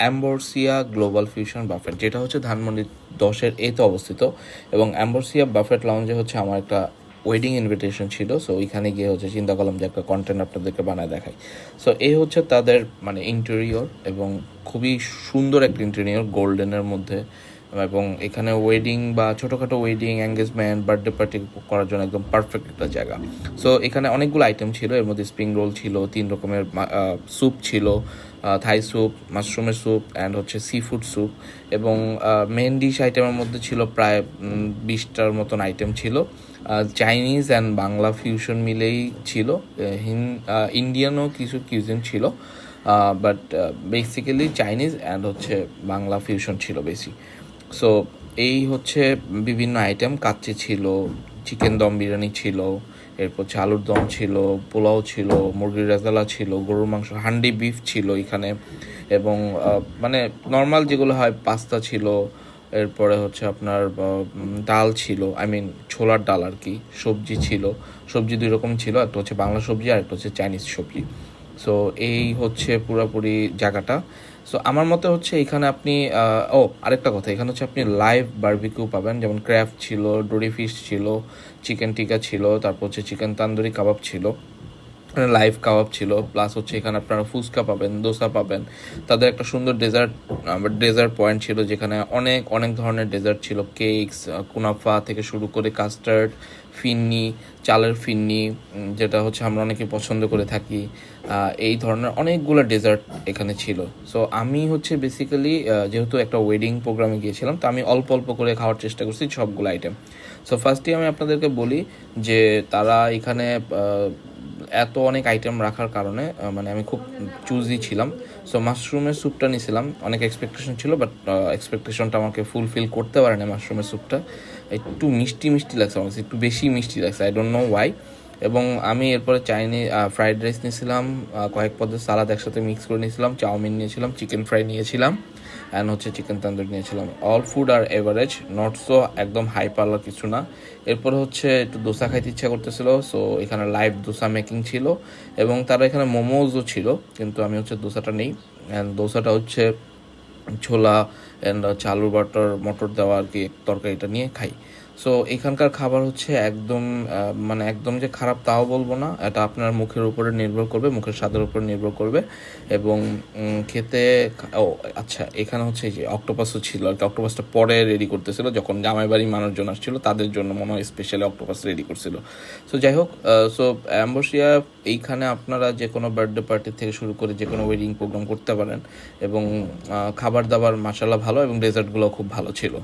অ্যাম্বরসিয়া global fusion buffet, যেটা হচ্ছে ধানমন্ডি দশের এতে অবস্থিত, এবং অ্যাম্বরসিয়া বাফেট লাউঞ্জে হচ্ছে আমার একটা ওয়েডিং ইনভিটেশন ছিল সো ওইখানে গিয়ে হচ্ছে চিন্তা করলাম যে একটা কন্টেন্ট আপনাদেরকে বানায় দেখাই। সো এই হচ্ছে তাদের মানে ইন্টেরিয়র এবং খুবই সুন্দর একটা ইন্টেরিয়র গোল্ডেনের মধ্যে এবং এখানে ওয়েডিং বা ছোটোখাটো ওয়েডিং এঙ্গেজমেন্ট বার্থডে পার্টি করার জন্য একদম পারফেক্ট একটা জায়গা। সো এখানে অনেকগুলো আইটেম ছিল, এর মধ্যে স্প্রিং রোল ছিল, তিন রকমের স্যুপ ছিল থাই স্যুপ মাশরুমের স্যুপ অ্যান্ড হচ্ছে সি ফুড স্যুপ এবং মেন ডিশ আইটেমের মধ্যে ছিল প্রায় বিশটার মতন আইটেম ছিল। চাইনিজ অ্যান্ড বাংলা ফিউশন মিলেই ছিল হিন ইন্ডিয়ানও কিছু কিউজিন ছিল বাট বেসিক্যালি চাইনিজ অ্যান্ড হচ্ছে বাংলা ফিউশন ছিল বেশি সো এই হচ্ছে বিভিন্ন আইটেম কাচ্চি ছিল চিকেন দম বিরিয়ানি ছিল, এরপর হচ্ছে আলুর দম ছিল, পোলাও ছিল, মুরগির রেজালা ছিল, গরুর মাংস, হান্ডি বিফ ছিল এখানে। এবং মানে নর্মাল যেগুলো হয়, পাস্তা ছিল, এরপরে হচ্ছে আপনার ডাল ছিল আই মিন ছোলার ডাল আর কি, সবজি ছিল। সবজি দুই রকম ছিল, একটা হচ্ছে বাংলা সবজি আর একটা হচ্ছে চাইনিজ সবজি। সো এই হচ্ছে পুরোপুরি জায়গাটা। সো আমার মতে হচ্ছে এখানে আপনি ও, আরেকটা কথা। এখানে হচ্ছে আপনি লাইভ বার্বিকিউ পাবেন। যেমন ক্র্যাফ ছিল ডোরি ফিশ ছিল চিকেন টিকা ছিল, তারপর হচ্ছে চিকেন তান্দুরি কাবাব ছিল। লাইভ কাবাব ছিল প্লাস হচ্ছে এখানে আপনারা ফুচকা পাবেন, দোসা পাবেন। তাদের একটা সুন্দর ডেজার্ট ডেজার্ট পয়েন্ট ছিল যেখানে অনেক অনেক ধরনের ডেজার্ট ছিল। কেকস কুনাফা থেকে শুরু করে কাস্টার্ড ফিন্নি, চালের ফিন্নি যেটা হচ্ছে আমরা অনেকে পছন্দ করে থাকি। এই ধরনের অনেকগুলো ডেজার্ট এখানে ছিল। সো আমি হচ্ছে বেসিক্যালি যেহেতু একটা ওয়েডিং প্রোগ্রামে গিয়েছিলাম, তো আমি অল্প অল্প করে খাওয়ার চেষ্টা করছি সবগুলো আইটেম সো ফার্স্টে আমি আপনাদেরকে বলি যে তারা এখানে এত অনেক আইটেম রাখার কারণে মানে আমি খুব চুজি ছিলাম। সো মাশরুমের স্যুপটা নিয়েছিলাম অনেক এক্সপেকটেশন ছিল বাট এক্সপেকটেশনটা আমাকে ফুলফিল করতে পারেনি মাশরুমের স্যুপটা একটু মিষ্টি মিষ্টি লাগছে আমার একটু বেশি মিষ্টি লাগছে। আই ডোন্ট নো ওয়াই এবং আমি এরপরে চাইনিজ ফ্রাইড রাইস নিয়েছিলাম কয়েক পদের সালাদ একসাথে মিক্স করে নিয়েছিলাম, চাউমিন নিয়েছিলাম চিকেন ফ্রাই নিয়েছিলাম অ্যান্ড হচ্ছে চিকেন তান্দুরি নিয়েছিলাম। All food are average not so একদম হাই পার্লার কিছু না। এরপর হচ্ছে একটু দোসা খাইতে ইচ্ছা করতেছিল সো এখানে লাইভ দোসা মেকিং ছিল, এবং তারা এখানে মোমোজও ছিল, কিন্তু আমি হচ্ছে দোসাটা নেই। অ্যান্ড দোসাটা হচ্ছে ছোলা অ্যান্ড চালু বাটার, মটর দেওয়া আর কি, তরকারিটা নিয়ে খাই। সো এখানকার খাবার হচ্ছে একদম মানে একদম যে খারাপ তাও বলব না। এটা আপনার মুখের উপরে নির্ভর করবে, মুখের স্বাদের উপর নির্ভর করবে। এবং খেতে ও আচ্ছা এখানে হচ্ছে যে অক্টোপাসও ছিল আর কি, অক্টোপাসটা পরে রেডি করতেছিল, যখন জামাই বাড়ি মানুষজন আসছিল, তাদের জন্য মনে হয় স্পেশালি অক্টোপাস রেডি করছিল। সো যাই হোক সো অ্যাম্বোসিয়া, এইখানে আপনারা যে কোনো বার্থডে পার্টি থেকে শুরু করে যে কোনো ওয়েডিং প্রোগ্রাম করতে পারেন। এবং খাবার দাবার মাসাল্লাহ ভালো এবং ডেজার্টগুলো খুব ভালো ছিল।